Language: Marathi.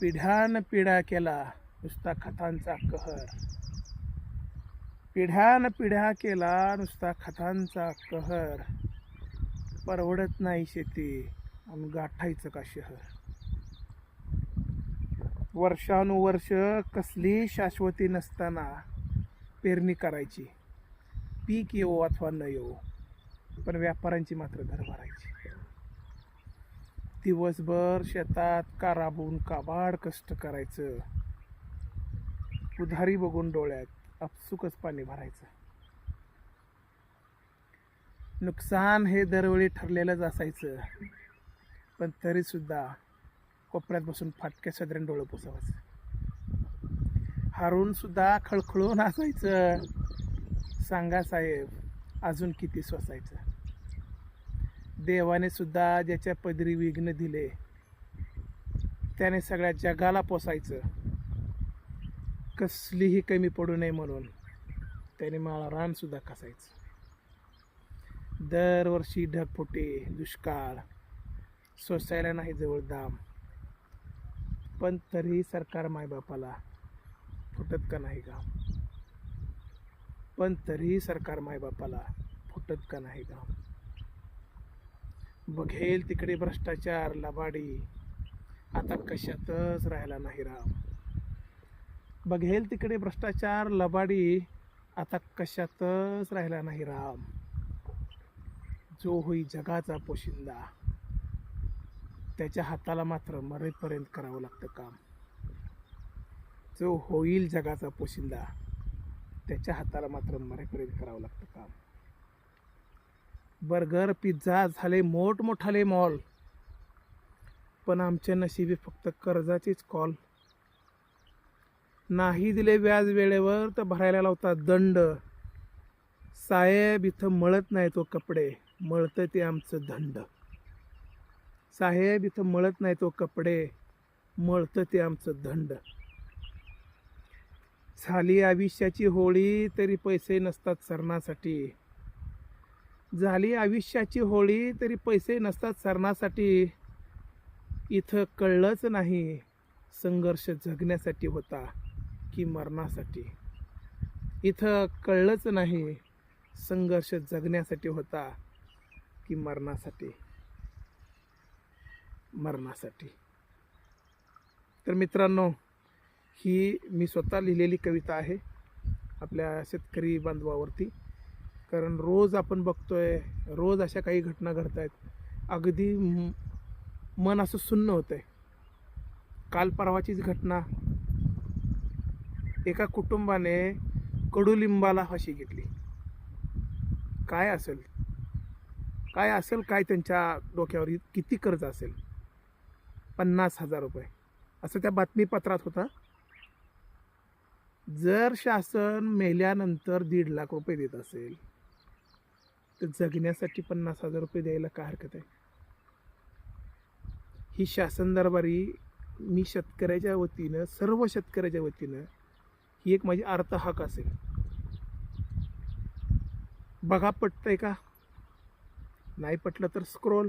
पिढ्यान पिढ्या केला नुसता खतांचा कहर. पिढ्यान पिढ्या केला नुसता खतांचा कहर. परवडत नाही शेती आणि गाठायचं का शहर? वर्षानुवर्ष कसली शाश्वती नसताना पेरणी करायची. पीक येऊ अथवा न येऊ पण व्यापाऱ्यांची मात्र घर भरायची दिवसभर शेतात का काबाड कष्ट करायचं. उधारी बघून डोळ्यात अपसुकच पाणी भरायचं. नुकसान हे दरवेळी ठरलेलंच असायचं. पण तरी सुद्धा कोपऱ्यात बसून फाटक्या सदरण डोळं पुसावायचं. हारून सुद्धा खळखळून असायचं सांगा साहेब अजून किती सोसायचं? देवाने सुद्धा ज्याच्या पदरी विघ्न दिले त्याने सगळ्या जगाला पोसायचं. कसलीही कमी पडू नये म्हणून त्याने मला रान सुद्धा कसायचं. दरवर्षी ढगफुटे दुष्काळ सोसायला नाही जवळ दाम. पण तरीही सरकार मायबापाला फुटत का नाही का पण तरीही सरकार मायबापाला फुटत का नाही का बघेल तिकडे भ्रष्टाचार लबाडी. आता कशातच राहिला नाही राम बघेल तिकडे भ्रष्टाचार लबाडी. आता कशातच राहिला नाही राम जो होई जगाचा पोशिंदा त्याच्या हाताला मात्र मरेपर्यंत करावं लागतं काम. जो होईल जगाचा पोशिंदा त्याच्या हाताला मात्र मरेपर्यंत करावं लागतं काम. बर्गर पिझ्झा झाले मोठमोठाले मॉल पण आमच्या नशिबी फक्त कर्जाचीच कॉल नाही दिले व्याज वेळेवर तर भरायला लावतात दंड. साहेब इथं मळत नाही तो हो कपडे. मळतं ते आमचं दंड साहेब इथं मळत नाही तो हो कपडे. मळतं ते आमचं दंड झाली आयुष्याची होळी तरी पैसे नसतात सरणासाठी झाली आयुष्याची होळी तरी पैसे नसतात सरणासाठी इथं कळलंच नाही. संघर्ष जगण्यासाठी होता की मरणासाठी? इथं कळलंच नाही. संघर्ष जगण्यासाठी होता की मरणासाठी? मरणासाठी. तर मित्रांनो ही मी स्वतः लिहिलेली कविता आहे आपल्या शेतकरी बांधवावरती. कारण रोज आपण बघतोय रोज अशा काही घटना घडत आहेत अगदी मन असं सुन्न होतं आहे काल परवाचीच घटना. एका कुटुंबाने कडुलिंबाला फाशी घेतली. काय असेल? काय असेल? काय त्यांच्या डोक्यावर? किती कर्ज असेल? पन्नास हजार रुपये. असं त्या बातमीपत्रात होता. जर शासन मेल्यानंतर दीड लाख रुपये देत असेल तर जगण्यासाठी पन्नास हजार रुपये द्यायला काय हरकत आहे? ही शासन दरबारी मी शेतकऱ्याच्या वतीनं सर्व शेतकऱ्याच्या वतीनं ही एक माझी अर्थ हाक असेल. बघा पटतंय का? नाही पटलं तर स्क्रोल